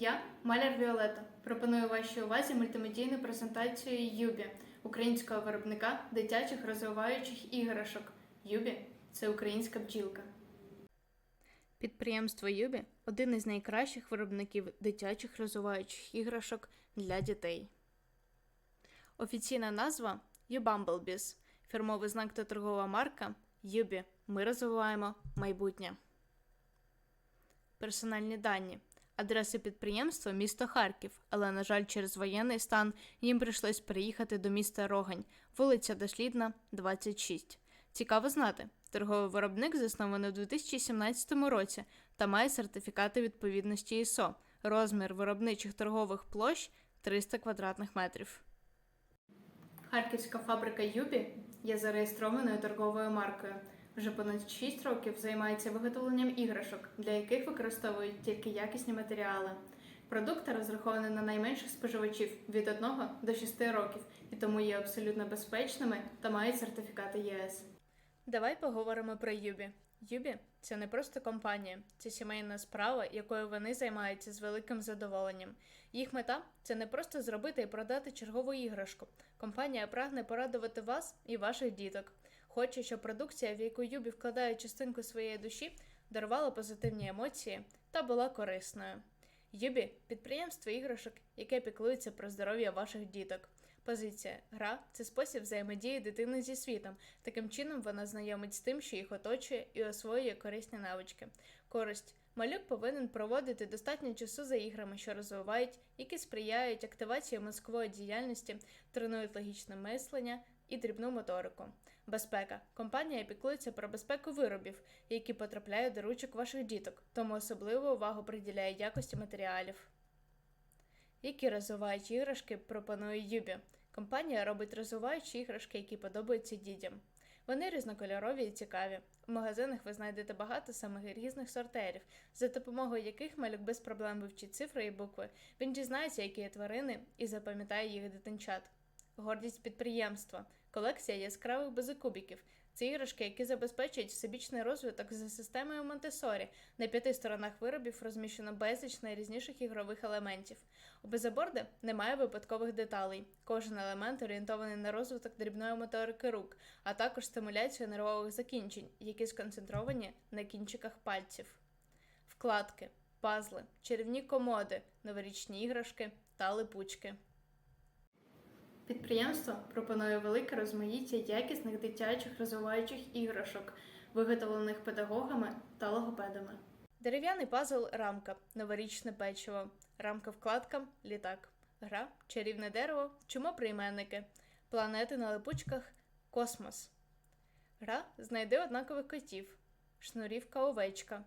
Я маляр Віолета. Пропоную вашій увазі мультимедійну презентацію Юбі, українського виробника дитячих розвиваючих іграшок. Юбі це українська бджілка. Підприємство Юбі один із найкращих виробників дитячих розвиваючих іграшок для дітей. Офіційна назва Юбамблбіс, фірмовий знак та торгова марка Юбі. Ми розвиваємо майбутнє. Персональні дані. Адреси підприємства місто Харків, але, на жаль, через воєнний стан їм прийшлось переїхати до міста Рогань, вулиця Дослідна, 26. Цікаво знати. Торговий виробник заснований у 2017 році та має сертифікати відповідності ІСО. Розмір виробничих торгових площ 300 квадратних метрів. Харківська фабрика Юбі є зареєстрованою торговою маркою. Вже понад 6 років займається виготовленням іграшок, для яких використовують тільки якісні матеріали. Продукти розраховані на найменших споживачів від 1 до 6 років і тому є абсолютно безпечними та мають сертифікати ЄС. Давай поговоримо про Юбі. Юбі це не просто компанія, це сімейна справа, якою вони займаються з великим задоволенням. Їх мета це не просто зробити і продати чергову іграшку. Компанія прагне порадувати вас і ваших діток. Хоче, щоб продукція, в яку Юбі вкладає частинку своєї душі, дарувала позитивні емоції та була корисною. Юбі підприємство іграшок, яке піклується про здоров'я ваших діток. Позиція гра це спосіб взаємодії дитини зі світом. Таким чином вона знайомить з тим, що їх оточує, і освоює корисні навички. Користь малюк повинен проводити достатньо часу за іграми, що розвивають, які сприяють активації мозкової діяльності, тренують логічне мислення і дрібну моторику. Безпека. Компанія піклується про безпеку виробів, які потрапляють до ручок ваших діток, тому особливу увагу приділяє якості матеріалів. Які розвиваючі іграшки пропонує Юбі? Компанія робить розвиваючі іграшки, які подобаються дітям. Вони різнокольорові і цікаві. У магазинах ви знайдете багато самих різних сортерів, за допомогою яких малюк без проблем вивчить цифри і букви. Він дізнається, які є тварини, і запам'ятає їх дитинчат. Гордість підприємства, колекція яскравих безикубіків. Це іграшки, які забезпечують всебічний розвиток за системою Монтесорі. На п'яти сторонах виробів розміщено безліч найрізніших ігрових елементів. У безаборди немає випадкових деталей. Кожен елемент орієнтований на розвиток дрібної моторики рук, а також стимуляцію нервових закінчень, які сконцентровані на кінчиках пальців. Вкладки, пазли, чарівні комоди, новорічні іграшки та липучки. Підприємство пропонує велике розмаїття якісних дитячих розвиваючих іграшок, виготовлених педагогами та логопедами. Дерев'яний пазл рамка, новорічне печиво, рамка вкладка, літак, гра, чарівне дерево, чому прийменники, планети на липучках, космос. Гра знайди однакових котів, шнурівка овечка,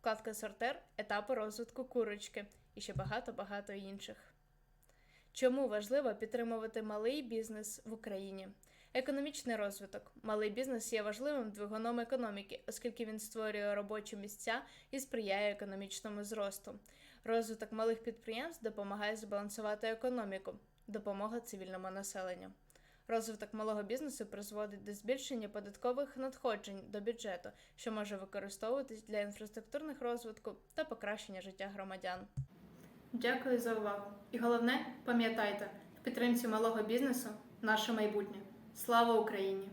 вкладка сортер, етапи розвитку курочки і ще багато-багато інших. Чому важливо підтримувати малий бізнес в Україні? Економічний розвиток. Малий бізнес є важливим двигуном економіки, оскільки він створює робочі місця і сприяє економічному зросту. Розвиток малих підприємств допомагає збалансувати економіку, допомога цивільному населенню. Розвиток малого бізнесу призводить до збільшення податкових надходжень до бюджету, що може використовуватись для інфраструктурних розвитку та покращення життя громадян. Дякую за увагу. І головне, пам'ятайте, в підтримці малого бізнесу наше майбутнє. Слава Україні!